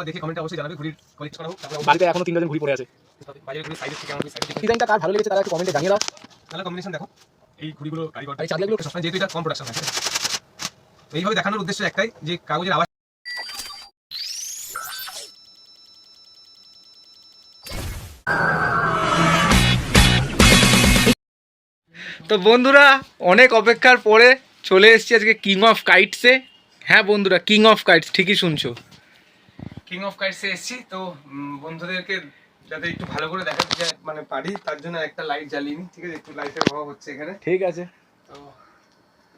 একবার দেখে কমেন্টে অবশ্যই জানাবে ঘুড়ির কালেক্ট করা হোক তারপরে বাড়িতে এখনও তিন ডজন ঘুড়ি পড়ে আছে। বাজারে ঘুড়ি সাইজ থেকে আমাদের থেকে ডিজাইনটা কার ভালো লেগেছে তারা একটু কমেন্টে জানিয়ে দাও। কালার কম্বিনেশন দেখো এই ঘুড়িগুলো সবসময় যেহেতু এটা কম প্রোডাকশন হয় তো এইভাবে দেখানোর উদ্দেশ্য একটাই যে কাগজের আওয়াজ তো বন্ধুরা অনেক অপেক্ষার পরে চলে এসছি আজকে কিং অফ কাইটসে হ্যাঁ বন্ধুরা কিং অফ কাইটস ঠিকই শুনছো। কিং অফ কাইটসে এসেছি তো বন্ধুদেরকে যাতে একটু ভালো করে দেখাতে মানে পারি তার জন্য একটা লাইট জ্বালিয়ে নি ঠিক আছে? একটু লাইটের অভাব হচ্ছে এখানে। ঠিক আছে। তো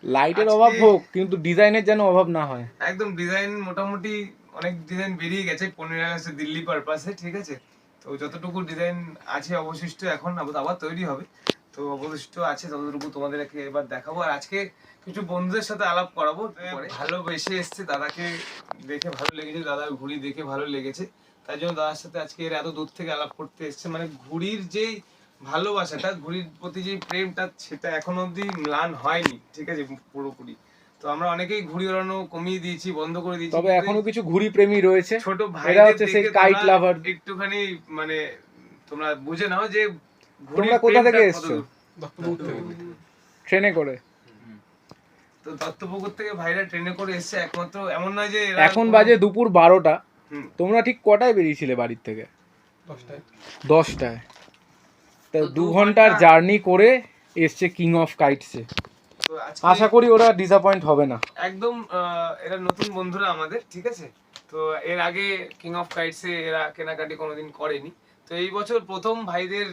লাইটের অভাব হোক কিন্তু ডিজাইনের যেন অভাব না হয়। একদম ডিজাইন মোটামুটি অনেক ডিজাইন বেরিয়ে গেছে পনেরো আগস্টে দিল্লি পারপাসে ঠিক আছে? তো যতটুকু ডিজাইন আছে অবশিষ্ট এখন আবার তৈরি হবে। তো অবশিষ্ট আছে ততটুকু তোমাদেরকে এবার দেখাবো। আর আজকে কিছু বন্ধুদের সাথে আলাপ করাবো ভালোবেসে এসছে দাদাকে দেখে ভালো লেগেছে দাদার ঘুড়ি দেখে ভালো লেগেছে। তাই জন্য দাদার সাথে আজকে এর এত দূর থেকে আলাপ করতে এসছে। মানে ঘুড়ির যেই ভালোবাসাটা ঘুড়ির প্রতি যে প্রেমটা সেটা এখন অবধি ম্লান হয়নি ঠিক আছে পুরোপুরি। তো আমরা অনেকেই ঘুড়ি ওড়ানো কমিয়ে দিয়েছি বন্ধ করে দিয়েছি তবে এখনও কিছু ঘুড়ি প্রেমী রয়েছে। ছোট ভাই এরা হচ্ছে সেই kite lover। একটুখানি মানে তোমরা বুঝে নাও যে তোমরা কোথা থেকে এসছো? ট্রেনে করে। তো দত্তপুকুর থেকে ভাইরা ট্রেনে করে এসছে একমাত্র এমন নয় যে এখন বাজে দুপুর বারোটা। তোমরা ঠিক কটায় বেরিয়েছিলে বাড়ির থেকে? দশটায়। তা তো দু ঘণ্টার জার্নি করে এসছে কিং অফ কাইটসে তো আশা করি ওরা ডিসঅ্যাপয়েন্ট হবে না। একদম আহ, এরা নতুন বন্ধুরা আমাদের ঠিক আছে? তো এর আগে কিং অফ কাইটসে এরা কেনাকাটি কোনোদিন করেনি। তো এই বছর প্রথম ভাইদের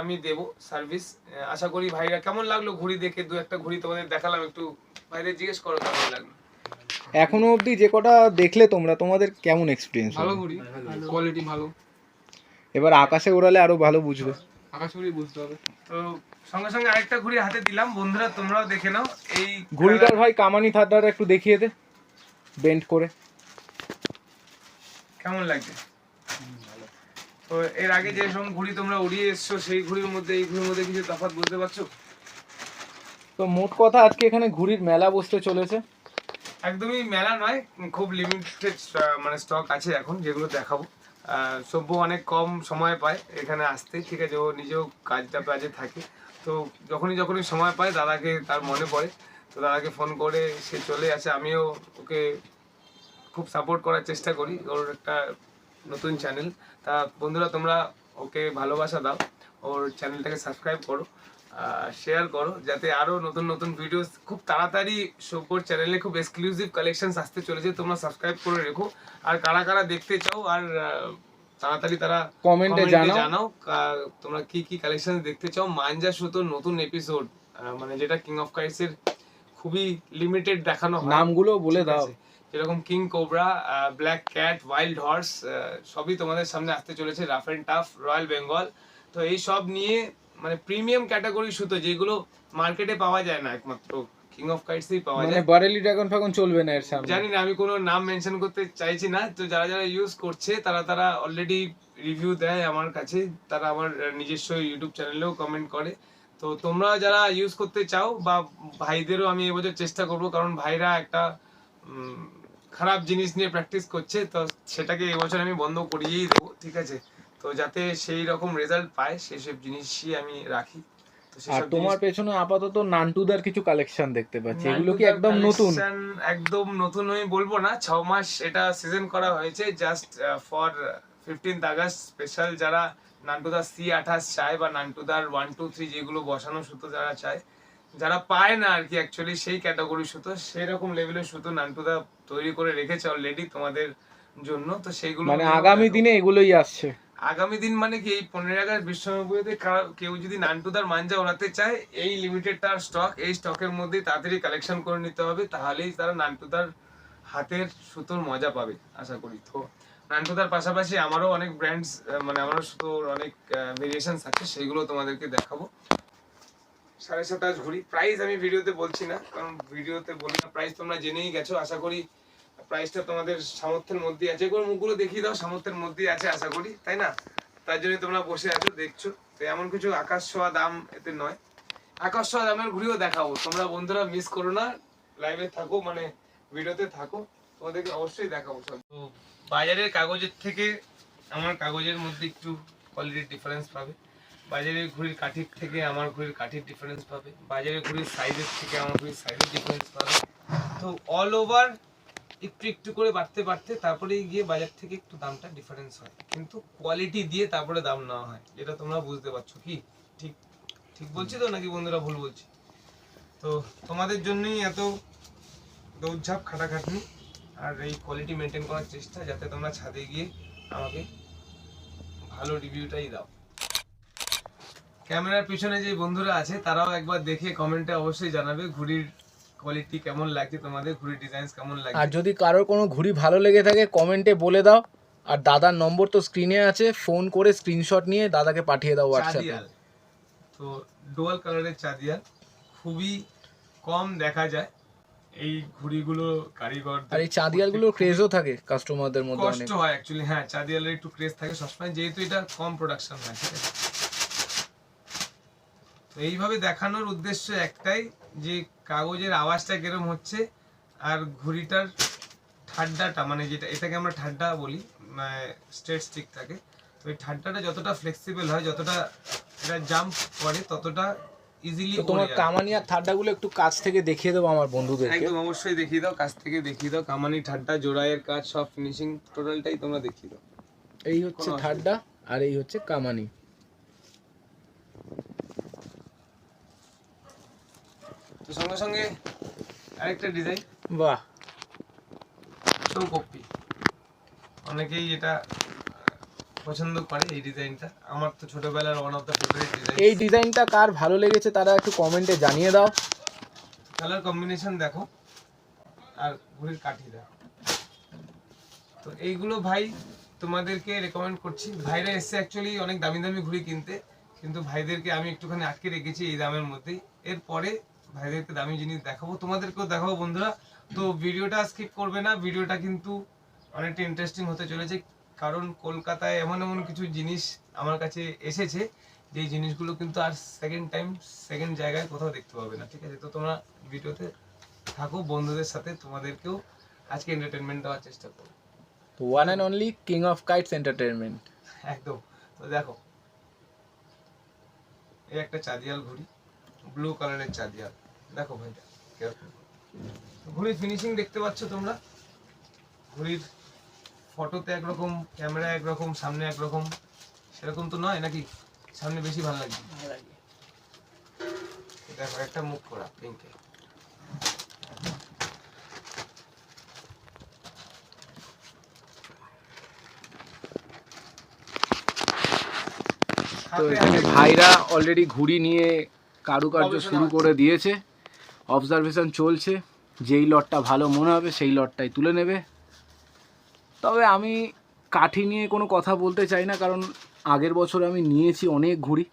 আমি দেব সার্ভিস আশা করি ভাইরা কেমন লাগল ঘুড়ি দেখে? দু একটা ঘুড়ি তোমাদের দেখালাম একটু ভাইদের জিজ্ঞেস করো কেমন লাগল। এখনও অবধি যে কটা দেখলে তোমরা তোমাদের কেমন এক্সপিরিয়েন্স ভালো ঘুড়ি কোয়ালিটি ভালো। এবার আকাশে ওড়ালে আরও ভালো বুঝবে। আকাশ ঘুড়ি বুঝতে হবে। তো সঙ্গে সঙ্গে আরেকটা ঘুড়ি হাতে দিলাম। বন্ধুরা তোমরাও দেখে নাও। এই ঘুড়িটার ভাই কামানি থাদার একটু দেখিয়ে দে বেন্ড করে। কেমন লাগছে? এর আগে যে সব ঘুড়ি তোমরা উড়িয়ে এসছো সেই ঘুড়ির মধ্যে এই ঘুড়ির মধ্যে কিছু তফাৎ বুঝতে পারছ? তো মোট কথা আজকে এখানে ঘুড়ির মেলা বসতে চলেছে। একদমই মেলা নয় খুব লিমিটেড মানে স্টক আছে এখন যেগুলো দেখাবো। সভ্য অনেক কম সময় পায় এখানে আসতে ঠিক আছে ও নিজেও কাজটা কাজে থাকে। তো যখনই যখনই সময় পায় দাদাকে তার মনে পড়ে। তো দাদাকে ফোন করে সে চলে আসে আমিও ওকে খুব সাপোর্ট করার চেষ্টা করি। ওর একটা নতুন চ্যানেল তা বন্ধুরা তোমরা ওকে ভালোবাসা দাও। ওর চ্যানেলটাকে সাবস্ক্রাইব করো শেয়ার করো যাতে আরও নতুন নতুন ভিডিওস খুব তাড়াতাড়ি সব্যর চ্যানেলে খুব এক্সক্লুসিভ কালেকশনস আসতে চলেছে। তোমরা সাবস্ক্রাইব করে রেখো। আর কারা কারা দেখতে চাও আর তাড়াতাড়ি তারা কমেন্টে জানাও। তোমরা কি কি কালেকশন দেখতে চাও। মাঞ্জা সুতোর নতুন এপিসোড মানে যেটা কিং অফ কাইটসের খুবই লিমিটেড দেখানো নামগুলো বলে দাও? যেরকম king cobra black cat wild horse সবই তোমাদের সামনে আসতে চলেছে rough and tough royal Bengal. তো এই সব নিয়ে মানে প্রিমিয়াম ক্যাটাগরি সুতো যেগুলো মার্কেটে পাওয়া যায় না একমাত্র কিং অফ কাইটসই পাওয়া মানে যায়। বারেলি ড্রাগন ফাগন চলবে না এর সামনে? জানি না আমি কোনো নাম মেনশন করতে চাইছি না। তো যারা যারা ইউজ করছে তারা তারা অলরেডি রিভিউ দেয় আমার কাছে। তারা আমার নিজস্ব ইউটিউব চ্যানেলেও কমেন্ট করে। তো তোমরা যারা ইউজ করতে চাও বা ভাইদেরও আমি এবছর চেষ্টা করব কারণ ভাইরা একটা খারাপ জিনিস নিয়ে প্র্যাকটিস করছে তো সেটাকে এবছর আমি বন্ধ করিয়েই দেবো ঠিক আছে? তো যাতে সেই রকম রেজাল্ট পায় সেসব জিনিসই আমি রাখি। আর তোমার পেছনে আপাতত নান্টুদার কিছু কালেকশন দেখতে পাচ্ছি। এগুলো কি একদম নতুন? একদম নতুন আমি বলব না। ছ মাস এটা সিজন করা হয়েছে just for fifteenth August special যারা নান্টুদার সি আঠাশ চায় বা নান্টুদার ওয়ান টু থ্রি যেগুলো বসানো সুতো যারা চায় যারা পায় না আর কি অ্যাকচুয়ালি সেই ক্যাটাগরি সুতো সেরকম লেভেলের সুতো নান্টুদা তৈরি করে রেখেছে অলরেডি তোমাদের জন্য। তো সেইগুলো মানে আগামী দিনে এগুলোই আসছে। আগামী দিন মানে কি এই পনেরো আগস্ট বিশ্বনব্বইতে কেউ যদি নান্টুদার মাঞ্জা ওড়াতে চায় এই লিমিটেড তার স্টক এই স্টকের মধ্যে তাড়াতাড়ি কালেকশন করে নিতে হবে তাহলেই তারা নান্টুদার হাতের সুতোর মজা পাবে আশা করি। তো নান্টুদার পাশাপাশি আমারও অনেক ব্র্যান্ডস মানে আমারও সুতোর অনেক ভেরিয়েশনস আছে সেগুলো তোমাদেরকে দেখাবো। সাড়ে সাতাশ ঘুরি। প্রাইস আমি ভিডিওতে বলছি না, কারণ ভিডিওতে বলি না প্রাইস তোমরা জেনেই গেছো, আশা করি প্রাইসটা তোমাদের সামর্থ্যের মধ্যেই আছে। একবার মুখগুলো দেখিয়ে দাও, সামর্থ্যের মধ্যেই আছে, আশা করি, তাই না? তার জন্য তোমরা বসে আছো, দেখছ। তো এমন কিছু আকাশ ছোঁয়া দাম এতে নয়। আকাশ ছোঁয়া দামের ঘুরিও দেখাবো। তোমরা বন্ধুরা মিস করো না লাইভে থাকো মানে ভিডিওতে থাকো, তোমাদেরকে অবশ্যই দেখাবো সব। তো বাজারের কাগজের থেকে আমার কাগজের মধ্যে একটু কোয়ালিটির ডিফারেন্স পাবে। বাজারের ঘড়ির কাঠির থেকে আমার ঘড়ির কাঠির ডিফারেন্স পাবে। বাজারের ঘড়ির সাইজের থেকে আমার ঘড়ির সাইজের ডিফারেন্স পাবে। তো অল ওভার একটু একটু করে বাড়তে বাড়তে তারপরে গিয়ে বাজার থেকে একটু দামটা ডিফারেন্স হয়। কিন্তু কোয়ালিটি দিয়ে তারপরে দাম নেওয়া হয়। যেটা তোমরা বুঝতে পারছ কি? ঠিক ঠিক বলছি তো নাকি বন্ধুরা ভুল বলছি? তো তোমাদের জন্যই এত দৌড়ঝাঁপ, খাটাখাটনি আর এই কোয়ালিটি মেনটেন করার চেষ্টা যাতে তোমরা ছাদে গিয়ে আমাকে ভালো রিভিউটাই দাও। ক্যামেরার পিছনে যে বন্ধুরা আছে তারাও একবার দেখে কমেন্টে অবশ্যই জানাবে ঘুড়ির কোয়ালিটি কেমন লাগছে তোমাদের ঘুড়ির ডিজাইন কেমন লাগে আর যদি কারোর কোনো ঘুড়ি ভালো লেগে থাকে কমেন্টে বলে দাও। আর দাদার নম্বর তো স্ক্রিনে আছে ফোন করে স্ক্রিনশট নিয়ে দাদাকে পাঠিয়ে দাও হোয়াটসঅ্যাপে তো ডুয়াল কালারের চাঁদিয়াল। খুবই কম দেখা যায় এই ঘুড়িগুলো কারিগর আর এই চাঁদিয়ালগুলোর ক্রেজও থাকে কাস্টমারদের মধ্যে অনেক। কষ্ট হয় অ্যাকচুয়ালি হ্যাঁ চাঁদিয়ালের একটু ক্রেজ থাকে সবসময় যেহেতু এটা কম প্রোডাকশন হয় ঠিক আছে? এইভাবে দেখানোর উদ্দেশ্য একটাই যে কাগজের আওয়াজটা কিরম হচ্ছে আর ঘুড়িটার ঠাড্ডাটা মানে যেটা এটাকে আমরা ঠাড্ডা বলি স্ট্রেট স্টিক থাকে তো এই ঠাড্ডাটা যতটা ফ্লেক্সিবল হয় যতটা এটা জাম্প করে ততটা ইজিলি তোমার কামানি আর থার্ডাগুলো একটু কাছ থেকে দেখিয়ে দেবো আমার বন্ধুদেরকে। একদম অবশ্যই দেখিয়ে দাও কাছ থেকে দেখিয়ে দাও কামানি ঠাড্ডা জোড়াইয়ের কাজ সব ফিনিশিং টোটালটাই তোমরা দেখিয়ে দাও। এই হচ্ছে থার্ডা আর এই হচ্ছে কামানি। তো সঙ্গে সঙ্গে আরেকটা ডিজাইন বাহ। চৌকপ্পি অনেকেই এটা পছন্দ করে এই ডিজাইনটা আমার তো ছোটবেলার one of the favourite design এই ডিজাইনটা কার ভালো লেগেছে তারা একটু কমেন্টে জানিয়ে দাও। কালার কম্বিনেশন দেখো আর ঘুড়ির কাঠি দেখো। তো এইগুলো ভাই তোমাদেরকে রেকমেন্ড করছি। ভাইরা এসছে অ্যাকচুয়ালি অনেক দামি দামি ঘুড়ি কিনতে কিন্তু ভাইদেরকে আমি একটুখানি আটকে রেখেছি এই দামের মধ্যেই। এরপরে ভাইদেরকে দামি জিনিস দেখাবো তোমাদেরকেও দেখাবো বন্ধুরা। তো ভিডিওটা স্কিপ করবে না ভিডিওটা কিন্তু অনেকটা ইন্টারেস্টিং হতে চলেছে কারণ কলকাতায় এমন এমন কিছু জিনিস আমার কাছে এসেছে যেই জিনিসগুলো কিন্তু আর সেকেন্ড টাইম সেকেন্ড জায়গায় কোথাও দেখতে পাবে না ঠিক আছে? তো তোমরা ভিডিওতে থাকো বন্ধুদের সাথে তোমাদেরকেও আজকে এন্টারটেনমেন্ট দেওয়ার চেষ্টা করো তো one and only king of kites entertainment একদম তো দেখো এই একটা চাঁদিয়াল ঘড়ি ব্লু কালারের চাঁদিয়াল। দেখো ভাইটা ঘড়ির ফিনিশিং দেখতে পাচ্ছ তোমরা? ঘড়ির ফটোতে একরকম ক্যামেরা একরকম সামনে একরকম। সেরকম তো নয় নাকি? সামনে বেশি ভালো লাগছে দেখো একটা মুখ করা পিঙ্কে তো এখানে ভাইরা অলরেডি ঘুড়ি নিয়ে কারুকার্য শুরু করে দিয়েছে। অবজারভেশন চলছে, যেই লটটা ভালো মনে হবে সেই লটটাই তুলে নেবে। তবে আমি কাঠি নিয়ে কোনো কথা বলতে চাই না, কারণ আগের বছর আমি নিয়েছি অনেক ঘুড়ি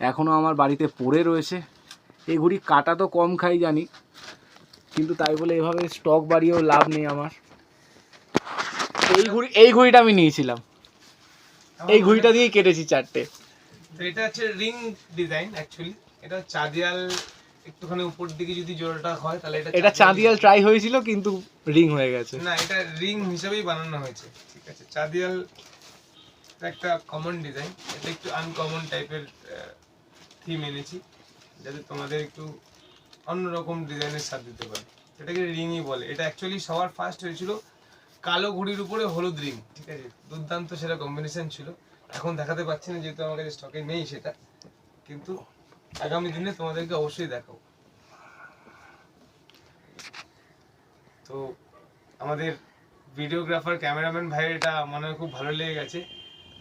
এখনও আমার বাড়িতে পড়ে রয়েছে। এই ঘুড়ি কাটা তো কম খাই জানি, কিন্তু তাই বলে এভাবে স্টক বাড়িয়েও লাভ নেই আমার। এই ঘুড়ি, এই ঘুড়িটা আমি নিয়েছিলাম। এই ঘুড়িটা দিয়েই কেটেছি চারটে। এটা হচ্ছে রিং ডিজাইন অ্যাকচুয়ালি এটা চাঁদিয়াল একটুখানি উপর দিকে যদি জোড়াটা হয় তাহলে এটা এটা চাঁদিয়াল ট্রাই হয়েছিল কিন্তু রিং হয়ে গেছে। না এটা রিং হিসেবেই বানানো হয়েছে ঠিক আছে? চাঁদিয়াল একটা কমন ডিজাইন এটা একটু আনকমন টাইপের থিম এনেছি যাতে তোমাদের একটু অন্যরকম ডিজাইনের স্বাদ দিতে পারে। এটাকে রিংই বলে। এটা অ্যাকচুয়ালি সবার ফার্স্ট হয়েছিল কালো ঘুড়ির উপরে হলুদ রিং ঠিক আছে? দুর্দান্ত সেটা কম্বিনেশন ছিল। এখন দেখাতে পাচ্ছি না যেহেতু আমার কাছে স্টকে নেই সেটা। কিন্তু আগামী দিনে তোমাদেরকে অবশ্যই দেখাবো। তো আমাদের ভিডিওগ্রাফার ক্যামেরাম্যান ভাই এটা মনে হয় খুব ভালো লেগে গেছে।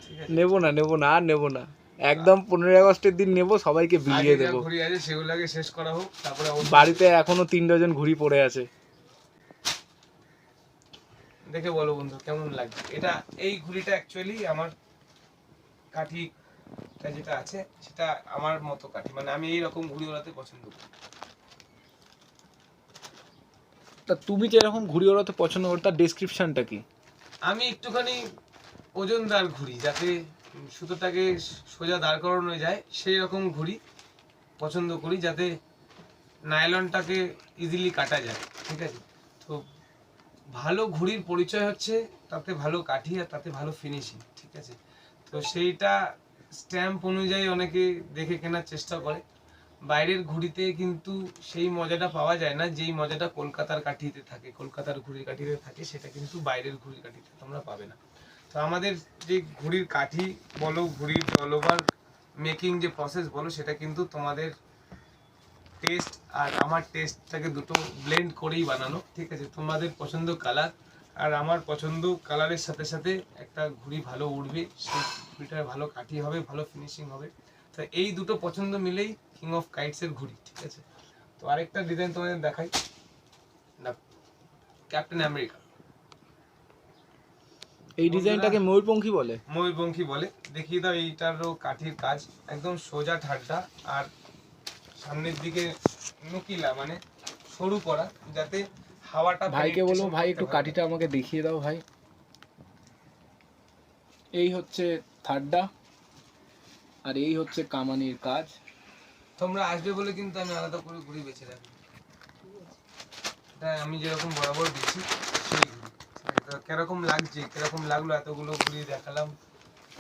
ঠিক আছে? নেব না নেব না আর নেব না। একদম পনেরোই আগস্টের দিন নেব সবাইকে বিলিয়ে দেবো। ঘুরি আছে সেগুলোকে শেষ করা হোক তারপরে বাড়িতে এখনও তিন ডজন ঘুড়ি পড়ে আছে। দেখে বলো বন্ধু কেমন লাগছে? এটা এই ঘুড়িটা অ্যাকচুয়ালি আমার কাঠিটা যেটা আছে সেটা আমার মতো কাঠি। মানে আমি এই রকম ঘুড়ি ওড়াতে পছন্দ করি। তা তুমি যে এরকম ঘুড়ি ওড়াতে পছন্দ করো? তার ডেসক্রিপশনটা কি? আমি একটুখানি ওজনদার ঘুড়ি যাতে সুতোটাকে সোজা দাঁড় করানো যায় সেই রকম ঘুড়ি পছন্দ করি যাতে নাইলনটাকে ইজিলি কাটা যায় ঠিক আছে? তো ভালো ঘুড়ির পরিচয় হচ্ছে তাতে ভালো কাঠি আর তাতে ভালো ফিনিশিং ঠিক আছে? তো সেইটা স্ট্যাম্প অনুযায়ী অনেকে দেখে কেনার চেষ্টা করে। বাইরের ঘুড়িতে কিন্তু সেই মজাটা পাওয়া যায় না, যেই মজাটা কলকাতার কাঠিতে থাকে, কলকাতার ঘুড়ির কাঠিতে থাকে, সেটা কিন্তু বাইরের ঘুড়ির কাঠিতে তোমরা পাবে না। তো আমাদের যে ঘুড়ির কাঠি বলো, ঘুড়ির অল ওভার মেকিং যে প্রসেস বলো, সেটা কিন্তু তোমাদের টেস্ট আর আমার টেস্টটাকে দুটো ব্লেন্ড করেই বানানো, ঠিক আছে? তোমাদের পছন্দ কালার আর আমার পছন্দ কালারের সাথে সাথে একটা ঘুড়ি ভালো উড়বে সেই ঘুড়িটার ভালো কাঠি হবে ভালো ফিনিশিং হবে। তো এই দুটো পছন্দ মিলেই কিং অফ কাইটসের ঘুড়ি ঠিক আছে? তো আরেকটা ডিজাইন তোমাদের দেখাই। না ক্যাপ্টেন আমেরিকা এই ডিজাইনটাকে ময়ূরপঙ্খী বলে। ময়ূরপঙ্খী বলে। দেখিয়ে দাও এইটারও কাঠির কাজ। একদম সোজা ঠাড্ডা আর সামনের দিকে নুকিলা মানে সরু করা যাতে হাওয়াটা ভাইকে বলব ভাই একটু কাঠিটা আমাকে দেখিয়ে দাও ভাই। এই হচ্ছে থার্ডটা আর এই হচ্ছে কামানির কাজ। তোমরা আসবে বলে কিন্তু আমি আলাদা করে ঘুড়ি বেছে রাখি আমি যেরকম বরাবর সেই? তো কীরকম লাগছে কীরকম লাগল এতগুলো ঘুরিয়ে দেখালাম।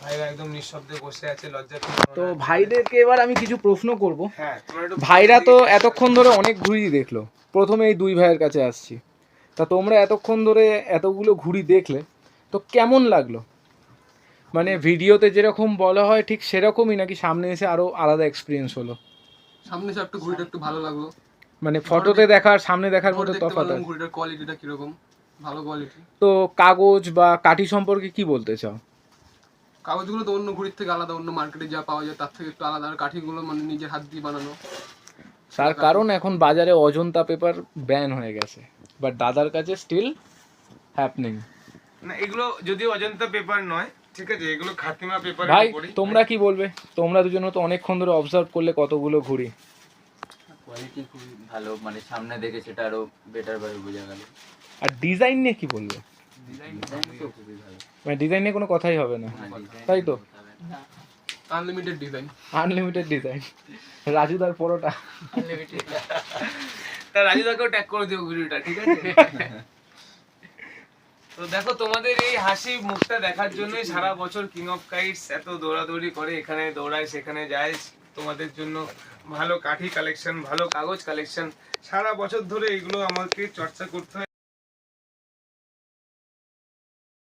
ভাইরা একদম নিঃশব্দে বসে আছে লজ্জা তো ভাইদেরকে এবার আমি কিছু প্রশ্ন করব। হ্যাঁ ভাইরা তো এতক্ষণ ধরে অনেক ঘুরিয়ে দেখল। প্রথমে এই দুই ভাইয়ের কাছে আসছি। তা তোমরা এতক্ষণ ধরে এতগুলো ঘুড়ি দেখলে তো কেমন লাগল? মানে ভিডিওতে যেরকম বলা হয় ঠিক সেরকমই নাকি সামনে এসে আরও আলাদা এক্সপিরিয়েন্স হলো? সামনে এসে একটু ঘুড়িটা একটু ভালো লাগল। মানে ফটোতে দেখার সামনে দেখার মধ্যে তফাৎ আছে। ঘুড়িটার কোয়ালিটিটা কীরকম ভালো কোয়ালিটি তো কাগজ বা কাঠি সম্পর্কে কি বলতে চাও? কাগজগুলো তো অন্য ঘুড়ির থেকে আলাদা অন্য মার্কেটে যা পাওয়া যায় তার থেকে একটু আলাদা। আর কাঠিগুলো মানে নিজের হাত দিয়ে বানানো। তার কারণ এখন বাজারে অজন্তা পেপার ব্যান হয়ে গেছে। বাট দাদার কাছে স্টিল হ্যাপনিং না এগুলো যদিও অজন্তা পেপার নয় ঠিক আছে এগুলো খাতিমা পেপার ভাই তোমরা কি বলবে? তোমরা দুজন তো অনেকক্ষণ ধরে অবজার্ভ করলে কতগুলো ঘুড়ি। কোয়ালিটি খুবই ভালো মানে সামনে দেখে সেটা আরও বেটার ভাবে বোঝা গেল। আর ডিজাইন নিয়ে কি বলবে? ডিজাইন তো খুবই ভালো। মানে ডিজাইন নিয়ে কোনো কথাই হবে না। হ্যাঁ, তাই তো? আনলিমিটেড ডিজাইন আনলিমিটেড ডিজাইন রাজুদার পরোটা। আনলিমিটেড তা রাজুদাকেও ট্যাগ করে দিও ভিডিওটা ঠিক আছে? তো দেখো তোমাদের এই হাসি মুখটা দেখার জন্যই সারা বছর কিং অফ কাইটস এত দৌড়াদৌড়ি করে এখানে দৌড়ায় সেখানে যায়। তোমাদের জন্য ভালো কাঠি কালেকশন ভালো কাগজ কালেকশন সারা বছর ধরে এগুলো আমাকে চর্চা করতে হয়।